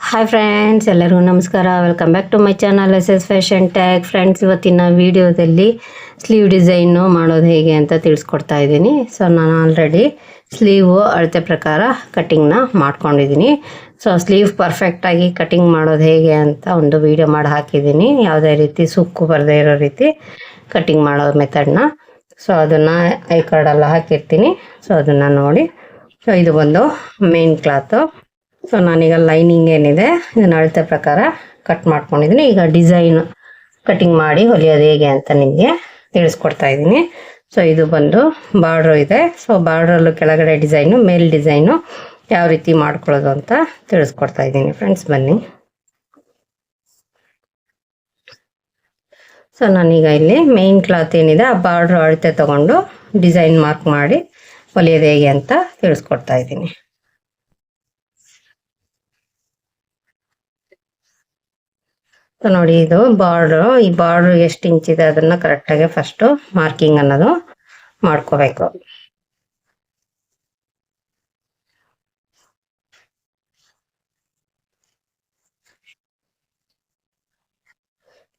Hi friends ಎಲ್ಲರಿಗೂ ನಮಸ್ಕಾರ. Welcome back to my channel S S fashion tag friends ಇವತ್ತಿನ ವಿಡಿಯೋದಲ್ಲಿ ಸ್ಲೀವ್ ಡಿಸೈನು ಮಾಡೋದು ಹೇಗೆ ಅಂತ ತಿಳಿಸ್ಕೊಡ್ತಾ ಇದ್ದೀನಿ. ಸೊ ನಾನು ಆಲ್ರೆಡಿ ಸ್ಲೀವು ಅಳತೆ ಪ್ರಕಾರ ಕಟ್ಟಿಂಗ್ನ ಮಾಡ್ಕೊಂಡಿದ್ದೀನಿ. ಸೊ ಸ್ಲೀವ್ ಪರ್ಫೆಕ್ಟಾಗಿ ಕಟ್ಟಿಂಗ್ ಮಾಡೋದು ಹೇಗೆ ಅಂತ ಒಂದು ವಿಡಿಯೋ ಮಾಡಿ ಹಾಕಿದ್ದೀನಿ. ಯಾವುದೇ ರೀತಿ ಸುಕ್ಕು ಬರದೇ ಇರೋ ರೀತಿ ಕಟ್ಟಿಂಗ್ ಮಾಡೋ ಮೆಥಡ್ನ ಸೊ ಅದನ್ನು ಐ ಕಾರ್ಡೆಲ್ಲ ಹಾಕಿರ್ತೀನಿ. ಸೊ ಅದನ್ನು ನೋಡಿ. ಸೊ ಇದು ಬಂದು ಮೇನ್ ಕ್ಲಾತು ಸೊ ನಾನೀಗ ಲೈನಿಂಗ್ ಏನಿದೆ, ಇದನ್ನ ಅಳತೆ ಪ್ರಕಾರ ಕಟ್ ಮಾಡ್ಕೊಂಡಿದ್ದೀನಿ. ಈಗ ಡಿಸೈನ್ ಕಟಿಂಗ್ ಮಾಡಿ ಹೊಲಿಯೋದು ಹೇಗೆ ಅಂತ ನಿಮಗೆ ತಿಳಿಸ್ಕೊಡ್ತಾ ಇದ್ದೀನಿ. ಸೊ ಇದು ಬಂದು ಬಾರ್ಡ್ರು ಇದೆ. ಸೊ ಬಾರ್ಡ್ರಲ್ಲೂ ಕೆಳಗಡೆ ಡಿಸೈನು ಮೇಲ್ ಡಿಸೈನು ಯಾವ ರೀತಿ ಮಾಡ್ಕೊಳ್ಳೋದು ಅಂತ ತಿಳಿಸ್ಕೊಡ್ತಾ ಇದ್ದೀನಿ. ಫ್ರೆಂಡ್ಸ್ ಬನ್ನಿ. ಸೊ ನಾನೀಗ ಇಲ್ಲಿ ಮೇನ್ ಕ್ಲಾತ್ ಏನಿದೆ, ಆ ಬಾರ್ಡ್ರ್ ಅಳತೆ ತಗೊಂಡು ಡಿಸೈನ್ ಮಾರ್ಕ್ ಮಾಡಿ ಹೊಲಿಯೋದು ಹೇಗೆ ಅಂತ ತಿಳಿಸ್ಕೊಡ್ತಾ ಇದ್ದೀನಿ. ನೋಡಿ ಇದು ಬಾರ್ಡ್ರು ಈ ಬಾರ್ಡ್ರ್ ಎಷ್ಟು ಇಂಚ್ ಇದೆ ಅದನ್ನ ಕರೆಕ್ಟಾಗಿ ಫಸ್ಟು ಮಾರ್ಕಿಂಗ್ ಅನ್ನೋದು ಮಾಡ್ಕೋಬೇಕು.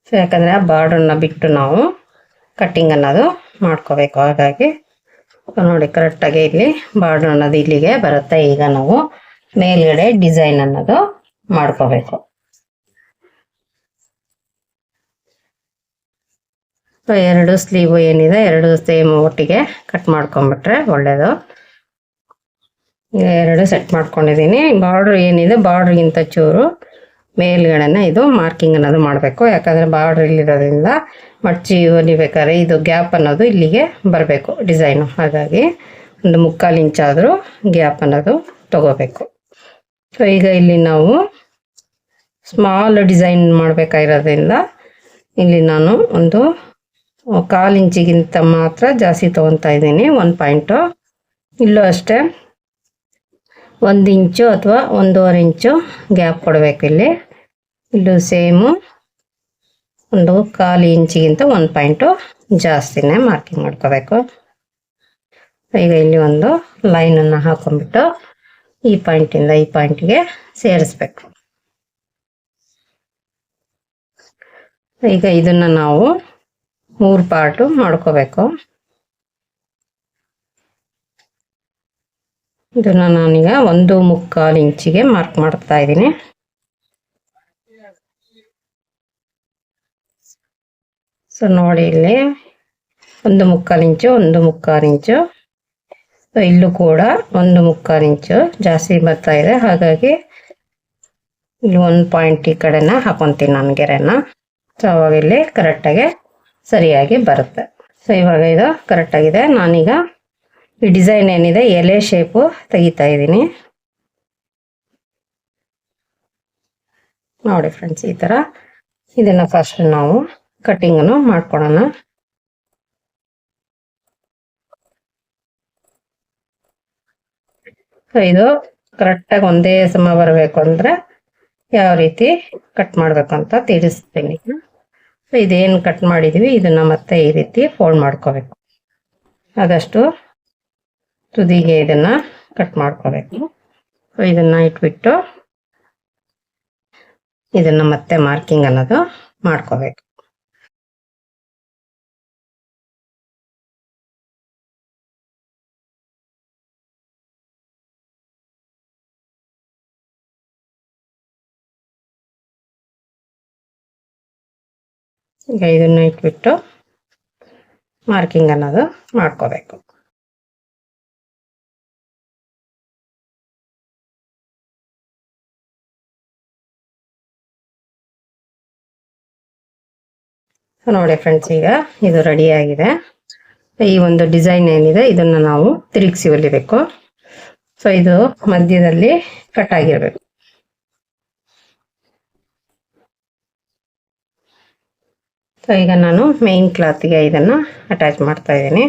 ಸೊ ಯಾಕಂದ್ರೆ ಆ ಬಾರ್ಡ್ರನ್ನ ಬಿಟ್ಟು ನಾವು ಕಟ್ಟಿಂಗ್ ಅನ್ನೋದು ಮಾಡ್ಕೋಬೇಕು. ಹಾಗಾಗಿ ನೋಡಿ ಕರೆಕ್ಟಾಗಿ ಇಲ್ಲಿ ಬಾರ್ಡ್ರ್ ಅನ್ನೋದು ಇಲ್ಲಿಗೆ ಬರುತ್ತೆ. ಈಗ ನಾವು ಮೇಲ್ಗಡೆ ಡಿಸೈನ್ ಅನ್ನೋದು ಮಾಡ್ಕೋಬೇಕು. ಸೊ ಎರಡು ಸ್ಲೀವು ಏನಿದೆ, ಎರಡು ಸೇಮ್ ಒಟ್ಟಿಗೆ ಕಟ್ ಮಾಡ್ಕೊಂಡ್ಬಿಟ್ರೆ ಒಳ್ಳೇದು. ಈಗ ಎರಡು ಸೆಟ್ ಮಾಡ್ಕೊಂಡಿದ್ದೀನಿ. ಬಾರ್ಡ್ರ್ ಏನಿದೆ, ಬಾರ್ಡ್ರಿಗಿಂತ ಚೂರು ಮೇಲ್ಗಡೆನ ಇದು ಮಾರ್ಕಿಂಗ್ ಅನ್ನೋದು ಮಾಡಬೇಕು. ಯಾಕಂದರೆ ಬಾರ್ಡ್ರ್ ಇಲ್ಲಿರೋದ್ರಿಂದ ಮಡ್ಚಿ ಹೊಲಿಬೇಕಾದ್ರೆ ಇದು ಗ್ಯಾಪ್ ಅನ್ನೋದು ಇಲ್ಲಿಗೆ ಬರಬೇಕು ಡಿಸೈನು ಹಾಗಾಗಿ ಒಂದು ಮುಕ್ಕಾಲು ಇಂಚಾದರೂ ಗ್ಯಾಪ್ ಅನ್ನೋದು ತಗೋಬೇಕು. ಸೊ ಈಗ ಇಲ್ಲಿ ನಾವು ಸ್ಮಾಲ್ ಡಿಸೈನ್ ಮಾಡಬೇಕಾಗಿರೋದ್ರಿಂದ ಇಲ್ಲಿ ನಾನು ಒಂದು ಕಾಲು ಇಂಚಿಗಿಂತ ಮಾತ್ರ ಜಾಸ್ತಿ ತೊಗೊತಾ ಇದ್ದೀನಿ. ಒಂದು ಪಾಯಿಂಟು ಇಲ್ಲೂ ಅಷ್ಟೇ. ಒಂದು ಇಂಚು ಅಥವಾ ಒಂದೂವರೆ ಇಂಚು ಗ್ಯಾಪ್ ಕೊಡಬೇಕು ಇಲ್ಲಿ. ಇಲ್ಲೂ ಸೇಮು ಒಂದು ಕಾಲು ಇಂಚಿಗಿಂತ ಒಂದು ಪಾಯಿಂಟು ಜಾಸ್ತಿನೇ ಮಾರ್ಕಿಂಗ್ ಮಾಡ್ಕೋಬೇಕು. ಈಗ ಇಲ್ಲಿ ಒಂದು ಲೈನನ್ನು ಹಾಕೊಂಡ್ಬಿಟ್ಟು ಈ ಪಾಯಿಂಟಿಂದ ಈ ಪಾಯಿಂಟ್ಗೆ ಸೇರಿಸ್ಬೇಕು. ಈಗ ಇದನ್ನು ನಾವು ಮೂರು ಪಾರ್ಟು ಮಾಡ್ಕೋಬೇಕು. ಇದನ್ನ ನಾನೀಗ ಒಂದು ಮುಕ್ಕಾಲು ಇಂಚಿಗೆ ಮಾರ್ಕ್ ಮಾಡ್ತಾ ಇದ್ದೀನಿ. ಸೊ ನೋಡಿ ಇಲ್ಲಿ ಒಂದು ಮುಕ್ಕಾಲು ಇಂಚು, ಒಂದು ಮುಕ್ಕಾಲು ಇಂಚು. ಸೊ ಇಲ್ಲೂ ಕೂಡ ಒಂದು ಮುಕ್ಕಾಲು ಇಂಚು ಜಾಸ್ತಿ ಬರ್ತಾ ಇದೆ. ಹಾಗಾಗಿ ಇಲ್ಲಿ ಒಂದು ಪಾಯಿಂಟ್ ಈ ಕಡೆನ ಹಾಕೊತೀನಿ ನಾನು ಗೆರೆನ. ಸೊ ಅವಾಗ ಇಲ್ಲಿ ಕರೆಕ್ಟಾಗಿ ಸರಿಯಾಗಿ ಬರುತ್ತೆ. ಸೊ ಇವಾಗ ಇದು ಕರೆಕ್ಟಾಗಿದೆ ನಾನೀಗ ಈ ಡಿಸೈನ್ ಏನಿದೆ, ಎಲೆ ಶೇಪು ತೆಗಿತಾ ಇದ್ದೀನಿ. ನೋಡಿ ಫ್ರೆಂಡ್ಸ್ ಈ ಥರ ಇದನ್ನು ಫಸ್ಟ್ ನಾವು ಕಟ್ಟಿಂಗನ್ನು ಮಾಡ್ಕೊಳೋಣ. ಸೊ ಇದು ಕರೆಕ್ಟಾಗಿ ಒಂದೇ ಸಮ ಬರಬೇಕು ಅಂದರೆ ಯಾವ ರೀತಿ ಕಟ್ ಮಾಡಬೇಕು ಅಂತ ತಿಳಿಸ್ತೀನಿ. ಸೊ ಇದೇನು ಕಟ್ ಮಾಡಿದ್ದೀವಿ ಇದನ್ನ ಮತ್ತೆ ಈ ರೀತಿ ಫೋಲ್ಡ್ ಮಾಡ್ಕೋಬೇಕು. ಆದಷ್ಟು ತುದಿಗೆ ಇದನ್ನ ಕಟ್ ಮಾಡ್ಕೋಬೇಕು. ಸೊ ಇದನ್ನ ಇಟ್ಬಿಟ್ಟು ಇದನ್ನ ಮತ್ತೆ ಮಾರ್ಕಿಂಗ್ ಅನ್ನೋದು ಮಾಡ್ಕೋಬೇಕು. ಈಗ ಇದನ್ನು ಇಟ್ಬಿಟ್ಟು ಮಾರ್ಕಿಂಗ್ ಅನ್ನೋದು ಮಾಡ್ಕೋಬೇಕು. ನೋಡಿ ಫ್ರೆಂಡ್ಸ್ ಈಗ ಇದು ರೆಡಿ ಆಗಿದೆ. ಈ ಒಂದು ಡಿಸೈನ್ ಏನಿದೆ, ಇದನ್ನ ನಾವು ತಿರುಗಿಸಿ ಹೊಲಿಬೇಕು ಸೊ ಇದು ಮಧ್ಯದಲ್ಲಿ ಕಟ್ ಆಗಿರ್ಬೇಕು. ಸೊ ಈಗ ನಾನು ಮೇನ್ ಕ್ಲಾತ್ಗೆ ಇದನ್ನು ಅಟ್ಯಾಚ್ ಮಾಡ್ತಾ ಇದ್ದೀನಿ.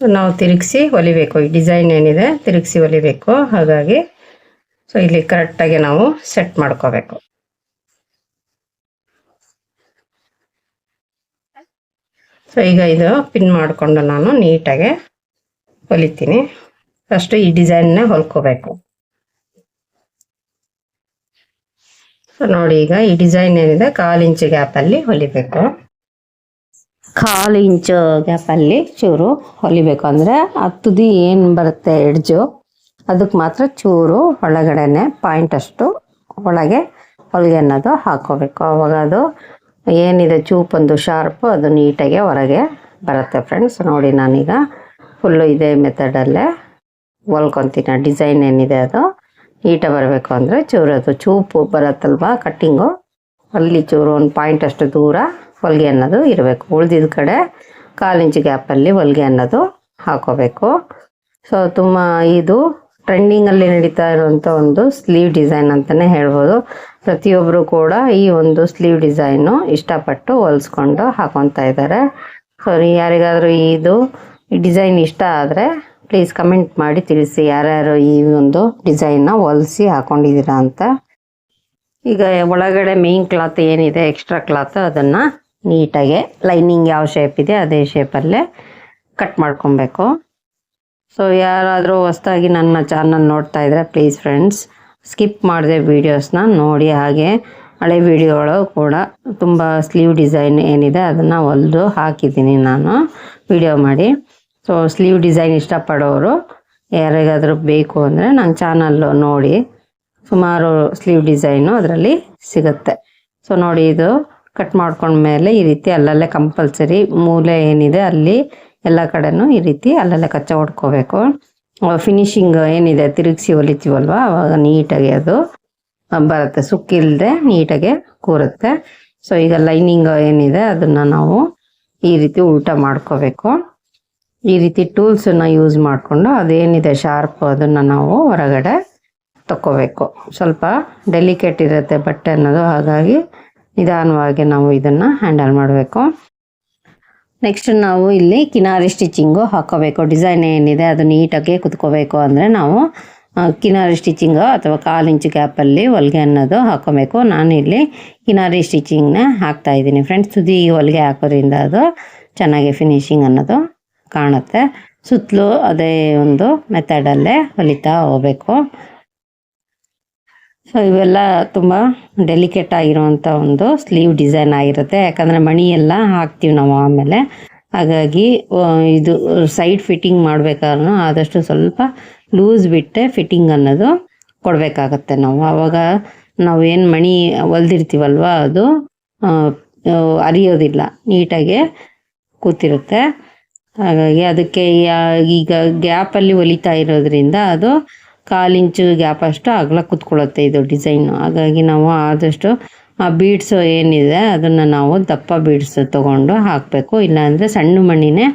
ನಾವು ತಿರುಗಿಸಿ ಹೊಲಿಬೇಕು ಈ ಡಿಸೈನ್ ಏನಿದೆ, ತಿರುಗಿಸಿ ಹೊಲಿಬೇಕು ಹಾಗಾಗಿ ಸೊ ಇಲ್ಲಿ ಕರೆಕ್ಟಾಗಿ ನಾವು ಸೆಟ್ ಮಾಡ್ಕೋಬೇಕು. ಸೊ ಈಗ ಇದು ಪಿನ್ ಮಾಡಿಕೊಂಡು ನಾನು ನೀಟಾಗಿ ಹೊಲಿತೀನಿ ಫಸ್ಟ್ ಈ ಡಿಸೈನ್ನ ಹೊಲ್ಕೋಬೇಕು. ಸೊ ನೋಡಿ ಈಗ ಈ ಡಿಸೈನ್ ಏನಿದೆ, ಕಾಲು ಇಂಚು ಗ್ಯಾಪಲ್ಲಿ ಹೊಲಿಬೇಕು. ಕಾಲು ಇಂಚು ಗ್ಯಾಪಲ್ಲಿ ಚೂರು ಹೊಲಿಬೇಕು. ಅಂದರೆ ಹತ್ತುದಿ ತುದಿ ಏನು ಬರುತ್ತೆ ಎಡ್ಜು ಅದಕ್ಕೆ ಮಾತ್ರ ಚೂರು ಒಳಗಡೆನೆ ಪಾಯಿಂಟ್ ಅಷ್ಟು ಒಳಗೆ ಹೊಲಿಗೆ ಅನ್ನೋದು ಹಾಕೋಬೇಕು. ಅವಾಗ ಅದು ಏನಿದೆ ಚೂಪೊಂದು ಶಾರ್ಪು ಅದು ನೀಟಾಗಿ ಹೊರಗೆ ಬರುತ್ತೆ ಫ್ರೆಂಡ್ಸ್ ನೋಡಿ ನಾನೀಗ ಫುಲ್ಲು ಇದೇ ಮೆಥಡಲ್ಲೇ ಹೊಲ್ಕೊತೀನಿ. ಆ ಡಿಸೈನ್ ಏನಿದೆ ಅದು? ಈಟ ಬರಬೇಕು ಅಂದರೆ ಚೂರು ಅದು ಚೂಪು ಬರುತ್ತಲ್ವಾ ಕಟ್ಟಿಂಗು? ಅಲ್ಲಿ ಚೂರು ಒಂದು ಪಾಯಿಂಟ್ ಅಷ್ಟು ದೂರ ಹೊಲಿಗೆ ಅನ್ನೋದು ಇರಬೇಕು. ಉಳ್ದಿದ್ದ ಕಡೆ ಕಾಲು ಇಂಚು ಗ್ಯಾಪಲ್ಲಿ ಹೊಲಿಗೆ ಅನ್ನೋದು ಹಾಕೋಬೇಕು. ಸೊ ತುಂಬ ಇದು ಟ್ರೆಂಡಿಂಗಲ್ಲಿ ನಡೀತಾ ಇರುವಂಥ ಒಂದು ಸ್ಲೀವ್ ಡಿಸೈನ್ ಅಂತಲೇ ಹೇಳ್ಬೋದು. ಪ್ರತಿಯೊಬ್ಬರು ಕೂಡ ಈ ಒಂದು ಸ್ಲೀವ್ ಡಿಸೈನು ಇಷ್ಟಪಟ್ಟು ಹೊಲಿಸ್ಕೊಂಡು ಹಾಕೊತಾ ಇದ್ದಾರೆ ಸೊ ಯಾರಿಗಾದರೂ ಇದು ಡಿಸೈನ್ ಇಷ್ಟ ಆದರೆ ಪ್ಲೀಸ್ ಕಮೆಂಟ್ ಮಾಡಿ ತಿಳಿಸಿ ಯಾರ್ಯಾರು ಈ ಒಂದು ಡಿಸೈನ್ನ ಹೊಲಿಸಿ ಹಾಕೊಂಡಿದ್ದೀರಾ ಅಂತ. ಈಗ ಒಳಗಡೆ ಮೇನ್ ಕ್ಲಾತ್ ಏನಿದೆ ಎಕ್ಸ್ಟ್ರಾ ಕ್ಲಾತ್ ಅದನ್ನು ನೀಟಾಗಿ ಲೈನಿಂಗ್ ಯಾವ ಶೇಪ್ ಇದೆ ಅದೇ ಶೇಪಲ್ಲೇ ಕಟ್ ಮಾಡ್ಕೊಬೇಕು. ಸೊ ಯಾರಾದರೂ ಹೊಸ್ದಾಗಿ ನನ್ನ ಚಾನಲ್ ನೋಡ್ತಾ ಇದ್ರೆ ಪ್ಲೀಸ್ ಫ್ರೆಂಡ್ಸ್ ಸ್ಕಿಪ್ ಮಾಡಿದೆ ವೀಡಿಯೋಸ್ನ ನೋಡಿ. ಹಾಗೆ ಹಳೆ ವಿಡಿಯೋಗಳು ಕೂಡ ತುಂಬ ಸ್ಲೀವ್ ಡಿಸೈನ್ ಏನಿದೆ ಅದನ್ನು ಹೊಲಿದು ಹಾಕಿದ್ದೀನಿ ನಾನು. ವಿಡಿಯೋ ಮಾಡಿ. ಸೊ ಸ್ಲೀವ್ ಡಿಸೈನ್ ಇಷ್ಟಪಡೋರು, ಯಾರಿಗಾದರೂ ಬೇಕು ಅಂದರೆ ನನ್ನ ಚಾನಲ್ಲು ನೋಡಿ. ಸುಮಾರು ಸ್ಲೀವ್ ಡಿಸೈನು ಅದರಲ್ಲಿ ಸಿಗುತ್ತೆ. ಸೊ ನೋಡಿ ಇದು ಕಟ್ ಮಾಡ್ಕೊಂಡ್ಮೇಲೆ ಈ ರೀತಿ ಅಲ್ಲಲ್ಲೇ ಕಂಪಲ್ಸರಿ ಮೂಲೆ ಏನಿದೆ ಅಲ್ಲಿ ಎಲ್ಲ ಕಡೆನೂ ಈ ರೀತಿ ಅಲ್ಲಲ್ಲೇ ಕಚ್ಚ ಹೊಡ್ಕೋಬೇಕು. ಫಿನಿಶಿಂಗ್ ಏನಿದೆ ತಿರುಗಿಸಿ ಹೊಲಿತೀವಲ್ವ? ಅವಾಗ ನೀಟಾಗಿ ಅದು ಬರುತ್ತೆ. ಸುಕ್ಕಿಲ್ಲದೆ ನೀಟಾಗೆ ಕೂರುತ್ತೆ. ಸೊ ಈಗ ಲೈನಿಂಗ್ ಏನಿದೆ ಅದನ್ನು ನಾವು ಈ ರೀತಿ ಉಲ್ಟ ಮಾಡ್ಕೋಬೇಕು. ಈ ರೀತಿ ಟೂಲ್ಸನ್ನು ಯೂಸ್ ಮಾಡಿಕೊಂಡು ಅದೇನಿದೆ ಶಾರ್ಪ್ ಅದನ್ನು ನಾವು ಹೊರಗಡೆ ತಗೋಬೇಕು ಸ್ವಲ್ಪ ಡೆಲಿಕೇಟ್ ಇರುತ್ತೆ ಬಟ್ಟೆ ಅನ್ನೋದು, ಹಾಗಾಗಿ ನಿಧಾನವಾಗಿ ನಾವು ಇದನ್ನು ಹ್ಯಾಂಡಲ್ ಮಾಡಬೇಕು. ನೆಕ್ಸ್ಟ್ ನಾವು ಇಲ್ಲಿ ಕಿನಾರಿ ಸ್ಟಿಚಿಂಗು ಹಾಕೋಬೇಕು ಡಿಸೈನ್ ಏನಿದೆ ಅದು ನೀಟಾಗಿ ಕುತ್ಕೋಬೇಕು ಅಂದರೆ ನಾವು ಕಿನಾರಿ ಸ್ಟಿಚಿಂಗು ಅಥವಾ ಕಾಲು ಇಂಚು ಗ್ಯಾಪಲ್ಲಿ ಹೊಲಿಗೆ ಅನ್ನೋದು ಹಾಕೋಬೇಕು ನಾನು ಇಲ್ಲಿ ಕಿನಾರಿ ಸ್ಟಿಚಿಂಗ್ನ ಹಾಕ್ತಾ ಇದ್ದೀನಿ. ಫ್ರೆಂಡ್ಸ್ ತುದಿ ಹೊಲಿಗೆ ಹಾಕೋದ್ರಿಂದ ಅದು ಚೆನ್ನಾಗಿ ಫಿನಿಶಿಂಗ್ ಅನ್ನೋದು ಕಾಣುತ್ತೆ. ಸುತ್ತಲೂ ಅದೇ ಒಂದು ಮೆಥಡಲ್ಲೇ ಹೊಲಿತಾ ಹೋಗಬೇಕು. ಸೊ ಇವೆಲ್ಲ ತುಂಬ ಡೆಲಿಕೇಟ್ ಆಗಿರುವಂಥ ಒಂದು ಸ್ಲೀವ್ ಡಿಸೈನ್ ಆಗಿರುತ್ತೆ. ಯಾಕಂದರೆ ಮಣಿ ಎಲ್ಲ ಹಾಕ್ತೀವಿ ನಾವು ಆಮೇಲೆ. ಹಾಗಾಗಿ ಇದು ಸೈಡ್ ಫಿಟ್ಟಿಂಗ್ ಮಾಡಬೇಕಾದ್ರೂ ಆದಷ್ಟು ಸ್ವಲ್ಪ ಲೂಸ್ ಬಿಟ್ಟೆ ಫಿಟ್ಟಿಂಗ್ ಅನ್ನೋದು ಕೊಡಬೇಕಾಗತ್ತೆ ನಾವು. ಆವಾಗ ನಾವು ಏನು ಮಣಿ ಹೊಲ್ದಿರ್ತೀವಲ್ವ ಅದು ಅರಿಯೋದಿಲ್ಲ. ನೀಟಾಗಿ ಕೂತಿರುತ್ತೆ. ಹಾಗಾಗಿ ಅದಕ್ಕೆ ಈಗ ಗ್ಯಾಪಲ್ಲಿ ಹೊಲಿತಾ ಇರೋದ್ರಿಂದ ಅದು ಕಾಲಿಂಚು ಗ್ಯಾಪ್ ಅಷ್ಟು ಅಗಲ ಕೂತ್ಕೊಳ್ಳುತ್ತೆ ಇದು ಡಿಸೈನು ಹಾಗಾಗಿ ನಾವು ಆದಷ್ಟು ಆ ಬೀಡ್ಸ್ ಏನಿದೆ ಅದನ್ನು ನಾವು ದಪ್ಪ ಬೀಡ್ಸ್ ತೊಗೊಂಡು ಹಾಕಬೇಕು. ಇಲ್ಲಾಂದರೆ ಸಣ್ಣ ಮಣ್ಣಿನೇ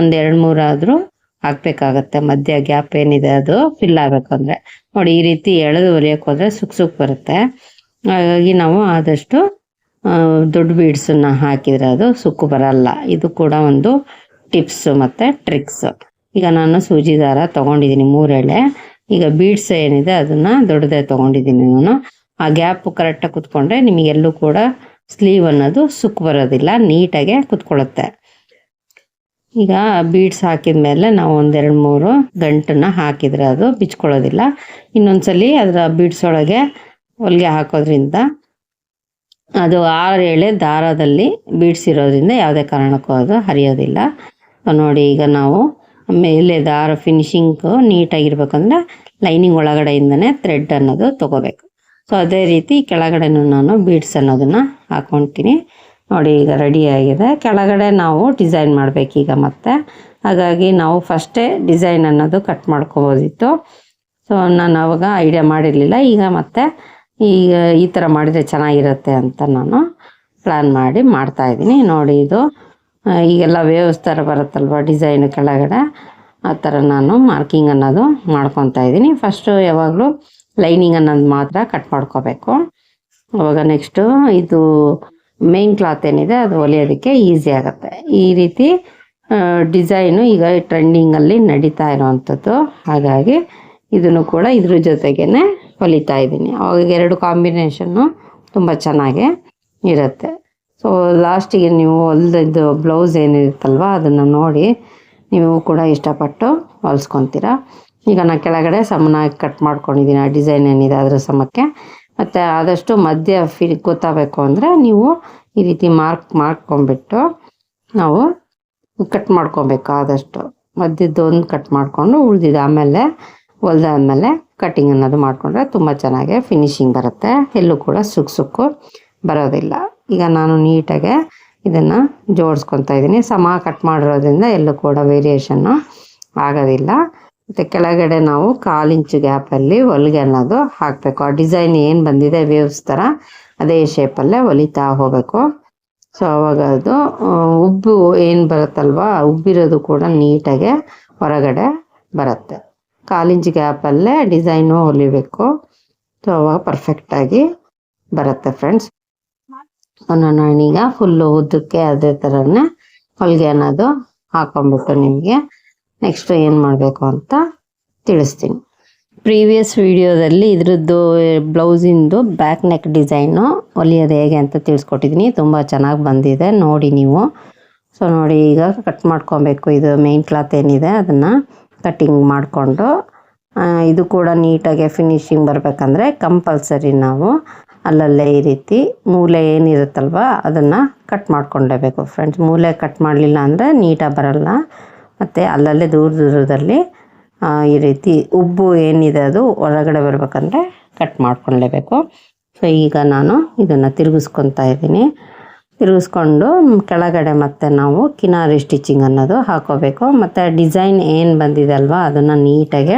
ಒಂದು ಎರಡು ಮೂರಾದರೂ ಹಾಕ್ಬೇಕಾಗತ್ತೆ. ಮಧ್ಯ ಗ್ಯಾಪ್ ಏನಿದೆ ಅದು ಫಿಲ್ ಆಗಬೇಕಂದ್ರೆ ನೋಡಿ, ಈ ರೀತಿ ಎಳೆದು ಹೊಲಿಯೋಕೆ ಹೋದರೆ ಸುಕ್ ಬರುತ್ತೆ. ಹಾಗಾಗಿ ನಾವು ಆದಷ್ಟು ದೊಡ್ಡ ಬೀಡ್ಸನ್ನು ಹಾಕಿದರೆ ಅದು ಸುಕ್ಕು ಬರಲ್ಲ. ಇದು ಕೂಡ ಒಂದು ಟಿಪ್ಸ್ ಮತ್ತು ಟ್ರಿಕ್ಸ್. ಈಗ ನಾನು ಸೂಜಿ ದಾರ ತೊಗೊಂಡಿದ್ದೀನಿ ಮೂರೆಳೆ. ಈಗ ಬೀಡ್ಸ್ ಏನಿದೆ ಅದನ್ನು ದೊಡ್ಡದೇ ತೊಗೊಂಡಿದ್ದೀನಿ ನಾನು. ಆ ಗ್ಯಾಪ್ ಕರೆಕ್ಟಾಗಿ ಕುತ್ಕೊಂಡ್ರೆ ನಿಮಗೆಲ್ಲೂ ಕೂಡ ಸ್ಲೀವ್ ಅನ್ನೋದು ಸುಕ್ಕು ಬರೋದಿಲ್ಲ, ನೀಟಾಗೆ ಕುತ್ಕೊಳ್ಳುತ್ತೆ. ಈಗ ಬೀಡ್ಸ್ ಹಾಕಿದ ಮೇಲೆ ನಾವು ಒಂದೆರಡು ಮೂರು ಗಂಟನ್ನ ಹಾಕಿದ್ರೆ ಅದು ಬಿಚ್ಕೊಳ್ಳೋದಿಲ್ಲ. ಇನ್ನೊಂದ್ಸಲಿ ಅದರ ಬೀಡ್ಸ್ ಒಳಗೆ ಹೊಲಿಗೆ ಹಾಕೋದ್ರಿಂದ ಅದು ಆರು ಎಳೆ ದಾರದಲ್ಲಿ ಬೀಡ್ಸ್ ಇರೋದ್ರಿಂದ ಯಾವುದೇ ಕಾರಣಕ್ಕೂ ಅದು ಹರಿಯೋದಿಲ್ಲ. ನೋಡಿ ಈಗ ನಾವು ಮೇಲೆ ದಾರ ಫಿನಿಶಿಂಗ್ ನೀಟಾಗಿರ್ಬೇಕಂದ್ರೆ ಲೈನಿಂಗ್ ಒಳಗಡೆಯಿಂದನೇ ಥ್ರೆಡ್ ಅನ್ನೋದು ತಗೋಬೇಕು. ಸೊ ಅದೇ ರೀತಿ ಕೆಳಗಡೆನೂ ನಾನು ಬೀಡ್ಸ್ ಅನ್ನೋದನ್ನು ಹಾಕೊತೀನಿ. ನೋಡಿ, ಈಗ ರೆಡಿ ಆಗಿದೆ. ಕೆಳಗಡೆ ನಾವು ಡಿಸೈನ್ ಮಾಡಬೇಕೀಗ ಮತ್ತೆ. ಹಾಗಾಗಿ ನಾವು ಫಸ್ಟೇ ಡಿಸೈನ್ ಅನ್ನೋದು ಕಟ್ ಮಾಡ್ಕೋಬೋದಿತ್ತು. ಸೊ ನಾನು ಅವಾಗ ಐಡಿಯಾ ಮಾಡಿರಲಿಲ್ಲ. ಈಗ ಮತ್ತೆ ಈಗ ಈ ಥರ ಮಾಡಿದರೆ ಚೆನ್ನಾಗಿರುತ್ತೆ ಅಂತ ನಾನು ಪ್ಲ್ಯಾನ್ ಮಾಡಿ ಮಾಡ್ತಾ ಇದ್ದೀನಿ. ನೋಡಿ, ಇದು ಈಗೆಲ್ಲ ವೇವ್ಸ್ ಥರ ಬರುತ್ತಲ್ವ ಡಿಸೈನ್ ಕೆಳಗಡೆ? ಆ ಥರ ನಾನು ಮಾರ್ಕಿಂಗ್ ಅನ್ನೋದು ಮಾಡ್ಕೊತಾ ಇದ್ದೀನಿ. ಫಸ್ಟು ಯಾವಾಗಲೂ ಲೈನಿಂಗ್ ಅನ್ನೋದು ಮಾತ್ರ ಕಟ್ ಮಾಡ್ಕೋಬೇಕು. ಅವಾಗ ನೆಕ್ಸ್ಟು ಇದು ಮೇನ್ ಕ್ಲಾತ್ ಏನಿದೆ ಅದು ಹೊಲಿಯೋದಕ್ಕೆ ಈಸಿ ಆಗುತ್ತೆ. ಈ ರೀತಿ ಡಿಸೈನು ಈಗ ಟ್ರೆಂಡಿಂಗಲ್ಲಿ ನಡೀತಾ ಇರೋವಂಥದ್ದು. ಹಾಗಾಗಿ ಇದನ್ನು ಕೂಡ ಇದ್ರ ಜೊತೆಗೇ ಹೊಲಿತಾ ಇದ್ದೀನಿ. ಅವಾಗ ಎರಡು ಕಾಂಬಿನೇಷನ್ನು ತುಂಬ ಚೆನ್ನಾಗಿ ಇರುತ್ತೆ. ಸೊ ಲಾಸ್ಟಿಗೆ ನೀವು ಹೊಲ್ದಿದ್ದು ಬ್ಲೌಸ್ ಏನಿರುತ್ತಲ್ವ, ಅದನ್ನು ನೋಡಿ ನೀವು ಕೂಡ ಇಷ್ಟಪಟ್ಟು ಹೊಲ್ಸ್ಕೊತೀರ. ಈಗ ನಾನು ಕೆಳಗಡೆ ಸಮನಾಗಿ ಕಟ್ ಮಾಡ್ಕೊಂಡಿದ್ದೀನಿ ಆ ಡಿಸೈನ್ ಏನಿದೆ ಅದ್ರ ಸಮಕ್ಕೆ. ಮತ್ತು ಆದಷ್ಟು ಮಧ್ಯ ಫಿ ಗೊತ್ತಾಗಬೇಕು ಅಂದರೆ ನೀವು ಈ ರೀತಿ ಮಾರ್ಕ್ ಮಾಡ್ಕೊಂಬಿಟ್ಟು ನಾವು ಕಟ್ ಮಾಡ್ಕೊಬೇಕು ಆದಷ್ಟು. ಮಧ್ಯದ್ದು ಒಂದು ಕಟ್ ಮಾಡಿಕೊಂಡು ಉಳಿದಿದ್ದು ಆಮೇಲೆ, ಹೊಲ್ದಾದ್ಮೇಲೆ ಕಟ್ಟಿಂಗ್ ಅನ್ನೋದು ಮಾಡಿಕೊಂಡ್ರೆ ತುಂಬ ಚೆನ್ನಾಗಿ ಫಿನಿಶಿಂಗ್ ಬರುತ್ತೆ. ಎಲ್ಲೂ ಕೂಡ ಸುಕ್ಕು ಸುಕ್ಕು ಬರೋದಿಲ್ಲ. ಈಗ ನಾನು ನೀಟಾಗೆ ಇದನ್ನು ಜೋಡಿಸ್ಕೊತಾ ಇದ್ದೀನಿ. ಸಮ ಕಟ್ ಮಾಡಿರೋದ್ರಿಂದ ಎಲ್ಲೂ ಕೂಡ ವೇರಿಯೇಷನ್ನು ಆಗೋದಿಲ್ಲ. ಮತ್ತು ಕೆಳಗಡೆ ನಾವು ಕಾಲಿಂಚು ಗ್ಯಾಪಲ್ಲಿ ಹೊಲಿಗೆ ಅನ್ನೋದು ಹಾಕಬೇಕು. ಆ ಡಿಸೈನ್ ಏನು ಬಂದಿದೆ ವೇವ್ಸ್ ಥರ ಅದೇ ಶೇಪಲ್ಲೇ ಹೊಲಿತಾ ಹೋಗಬೇಕು. ಸೊ ಅವಾಗ ಅದು ಉಬ್ಬು ಏನು ಬರುತ್ತಲ್ವ ಉಬ್ಬಿರೋದು ಕೂಡ ನೀಟಾಗೆ ಹೊರಗಡೆ ಬರುತ್ತೆ. ಕಾಲಿಂಚು ಗ್ಯಾಪಲ್ಲೇ ಡಿಸೈನು ಹೊಲಿಬೇಕು. ಸೊ ಅವಾಗ ಪರ್ಫೆಕ್ಟಾಗಿ ಬರುತ್ತೆ ಫ್ರೆಂಡ್ಸ್ ನಾನೀಗ ಫುಲ್ಲು ಉದ್ದಕ್ಕೆ ಅದೇ ಥರನೇ ಹೊಲಿಗೆ ಅನ್ನೋದು ಹಾಕೊಂಡ್ಬಿಟ್ಟು ನಿಮಗೆ ನೆಕ್ಸ್ಟ್ ಏನು ಮಾಡಬೇಕು ಅಂತ ತಿಳಿಸ್ತೀನಿ. ಪ್ರೀವಿಯಸ್ ವಿಡಿಯೋದಲ್ಲಿ ಇದ್ರದ್ದು ಬ್ಲೌಸಿಂದು ಬ್ಯಾಕ್ ನೆಕ್ ಡಿಸೈನು ಹೊಲಿಯೋದು ಹೇಗೆ ಅಂತ ತಿಳಿಸ್ಕೊಟ್ಟಿದ್ದೀನಿ ತುಂಬ ಚೆನ್ನಾಗಿ ಬಂದಿದೆ. ನೋಡಿ ನೀವು. ಸೊ ನೋಡಿ ಈಗ ಕಟ್ ಮಾಡ್ಕೊಬೇಕು. ಇದು ಮೇನ್ ಕ್ಲಾತ್ ಏನಿದೆ ಅದನ್ನು ಕಟ್ಟಿಂಗ್ ಮಾಡಿಕೊಂಡು ಇದು ಕೂಡ ನೀಟಾಗಿ ಫಿನಿಶಿಂಗ್ ಬರಬೇಕಂದ್ರೆ ಕಂಪಲ್ಸರಿ ನಾವು ಅಲ್ಲಲ್ಲೇ ಈ ರೀತಿ ಮೂಲೆ ಏನಿರುತ್ತಲ್ವ, ಅದನ್ನು ಕಟ್ ಮಾಡ್ಕೊಂಡೇಬೇಕು ಫ್ರೆಂಡ್ಸ್ ಮೂಲೆ ಕಟ್ ಮಾಡಲಿಲ್ಲ ಅಂದರೆ ನೀಟಾಗಿ ಬರಲ್ಲ. ಮತ್ತು ಅಲ್ಲಲ್ಲೇ ದೂರ ದೂರದಲ್ಲಿ ಈ ರೀತಿ ಉಬ್ಬು ಏನಿದೆ ಅದು ಹೊರಗಡೆ ಬರಬೇಕಂದ್ರೆ ಕಟ್ ಮಾಡ್ಕೊಳ್ಳೇಬೇಕು ಸೊ ಈಗ ನಾನು ಇದನ್ನು ತಿರುಗಿಸ್ಕೊತಾ ಇದ್ದೀನಿ. ತಿರುಗಿಸ್ಕೊಂಡು ಕೆಳಗಡೆ ಮತ್ತೆ ನಾವು ಕಿನಾರಿ ಸ್ಟಿಚಿಂಗ್ ಅನ್ನೋದು ಹಾಕೋಬೇಕು. ಮತ್ತು ಡಿಸೈನ್ ಏನು ಬಂದಿದೆ ಅಲ್ವಾ, ಅದನ್ನು ನೀಟಾಗಿ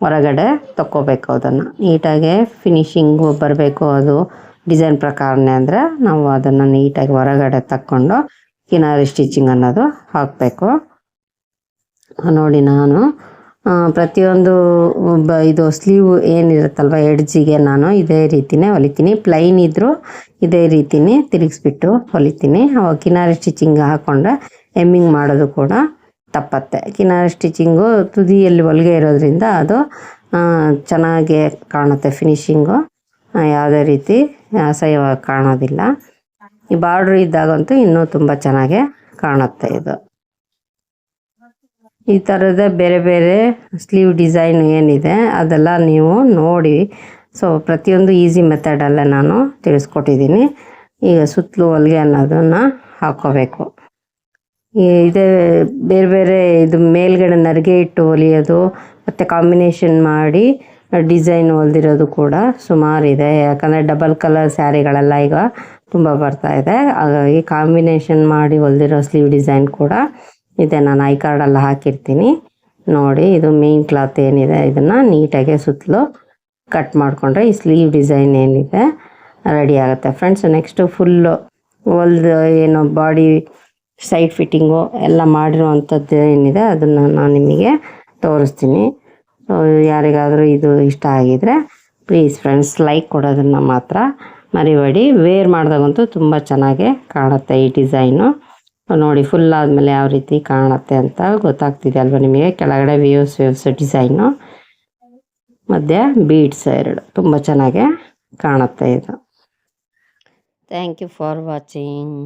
ಹೊರಗಡೆ ತಕ್ಕೋಬೇಕು ಅದನ್ನು. ನೀಟಾಗಿ ಫಿನಿಶಿಂಗು ಬರಬೇಕು ಅದು ಡಿಸೈನ್ ಪ್ರಕಾರನೇ ಅಂದರೆ ನಾವು ಅದನ್ನು ನೀಟಾಗಿ ಹೊರಗಡೆ ತಕ್ಕೊಂಡು ಕಿನಾರಿ ಸ್ಟಿಚಿಂಗ್ ಅನ್ನೋದು ಹಾಕಬೇಕು. ನೋಡಿ ನಾನು ಪ್ರತಿಯೊಂದು ಬ, ಇದು ಸ್ಲೀವ್ ಏನಿರುತ್ತಲ್ವ ಎಡ್ಜಿಗೆ ನಾನು ಇದೇ ರೀತಿನೇ ಹೊಲಿತೀನಿ. ಪ್ಲೈನ್ ಇದ್ದರೂ ಇದೇ ರೀತಿನೇ ತಿರುಗಿಸ್ಬಿಟ್ಟು ಹೊಲಿತೀನಿ. ಕಿನಾರಿ ಸ್ಟಿಚಿಂಗ್ ಹಾಕ್ಕೊಂಡ್ರೆ ಎಮ್ಮಿಂಗ್ ಮಾಡೋದು ಕೂಡ ತಪ್ಪತ್ತೆ. ಕಿನಾರ ಸ್ಟಿಚಿಂಗು ತುದಿಯಲ್ಲಿ ಹೊಲಿಗೆ ಇರೋದ್ರಿಂದ ಅದು ಚೆನ್ನಾಗಿ ಕಾಣುತ್ತೆ ಫಿನಿಶಿಂಗು ಯಾವುದೇ ರೀತಿ ಅಸಹ್ಯವಾಗಿ ಕಾಣೋದಿಲ್ಲ. ಈ ಬಾರ್ಡ್ರ್ ಇದ್ದಾಗಂತೂ ಇನ್ನೂ ತುಂಬ ಚೆನ್ನಾಗೆ ಕಾಣುತ್ತೆ ಇದು. ಈ ಥರದ ಬೇರೆ ಬೇರೆ ಸ್ಲೀವ್ ಡಿಸೈನ್ ಏನಿದೆ ಅದೆಲ್ಲ ನೀವು ನೋಡಿ. ಸೊ ಪ್ರತಿಯೊಂದು ಈಸಿ ಮೆಥಡಲ್ಲೇ ನಾನು ತಿಳಿಸ್ಕೊಟ್ಟಿದ್ದೀನಿ. ಈಗ ಸುತ್ತಲೂ ಹೊಲಿಗೆ ಅನ್ನೋದನ್ನು ಹಾಕ್ಕೋಬೇಕು. ಇದೇ ಬೇರೆ ಬೇರೆ ಇದು ಮೇಲ್ಗಡೆ ನರಿಗೆ ಇಟ್ಟು ಹೊಲಿಯೋದು ಮತ್ತು ಕಾಂಬಿನೇಷನ್ ಮಾಡಿ ಡಿಸೈನ್ ಹೊಲ್ದಿರೋದು ಕೂಡ ಸುಮಾರಿದೆ ಯಾಕಂದರೆ ಡಬಲ್ ಕಲರ್ ಸ್ಯಾರಿಗಳೆಲ್ಲ ಈಗ ತುಂಬ ಬರ್ತಾ ಇದೆ. ಹಾಗಾಗಿ ಕಾಂಬಿನೇಷನ್ ಮಾಡಿ ಹೊಲ್ದಿರೋ ಸ್ಲೀವ್ ಡಿಸೈನ್ ಕೂಡ ಇದೆ. ನಾನು ಐ ಕಾರ್ಡೆಲ್ಲ ಹಾಕಿರ್ತೀನಿ. ನೋಡಿ, ಇದು ಮೇನ್ ಕ್ಲಾತ್ ಏನಿದೆ, ಇದನ್ನು ನೀಟಾಗಿ ಸುತ್ತಲೂ ಕಟ್ ಮಾಡಿಕೊಂಡ್ರೆ ಈ ಸ್ಲೀವ್ ಡಿಸೈನ್ ಏನಿದೆ ರೆಡಿ ಆಗುತ್ತೆ. ಫ್ರೆಂಡ್ಸ್ ನೆಕ್ಸ್ಟು ಫುಲ್ಲು ಹೊಲ್ದು ಏನು ಬಾಡಿ ಸೈಡ್ ಫಿಟ್ಟಿಂಗು ಎಲ್ಲ ಮಾಡಿರುವಂಥದ್ದು ಏನಿದೆ, ಅದನ್ನು ನಾನು ನಿಮಗೆ ತೋರಿಸ್ತೀನಿ. ಸೊ ಯಾರಿಗಾದರೂ ಇದು ಇಷ್ಟ ಆಗಿದರೆ ಪ್ಲೀಸ್ ಫ್ರೆಂಡ್ಸ್ ಲೈಕ್ ಕೊಡೋದನ್ನು ಮಾತ್ರ ಮರಿಬೇಡಿ. ವೇರ್ ಮಾಡಿದಾಗಂತೂ ತುಂಬ ಚೆನ್ನಾಗೆ ಕಾಣುತ್ತೆ ಈ ಡಿಸೈನು ನೋಡಿ ಫುಲ್ ಆದಮೇಲೆ ಯಾವ ರೀತಿ ಕಾಣುತ್ತೆ ಅಂತ ಗೊತ್ತಾಗ್ತಿದೆ ಅಲ್ವ ನಿಮಗೆ? ಕೆಳಗಡೆ ವೇವ್ಸ್ ವೇವ್ಸ್ ಡಿಸೈನು ಮಧ್ಯೆ ಬೀಡ್ಸ್ ಎರಡು. ತುಂಬ ಚೆನ್ನಾಗಿ ಕಾಣುತ್ತೆ ಇದು. Thank you for watching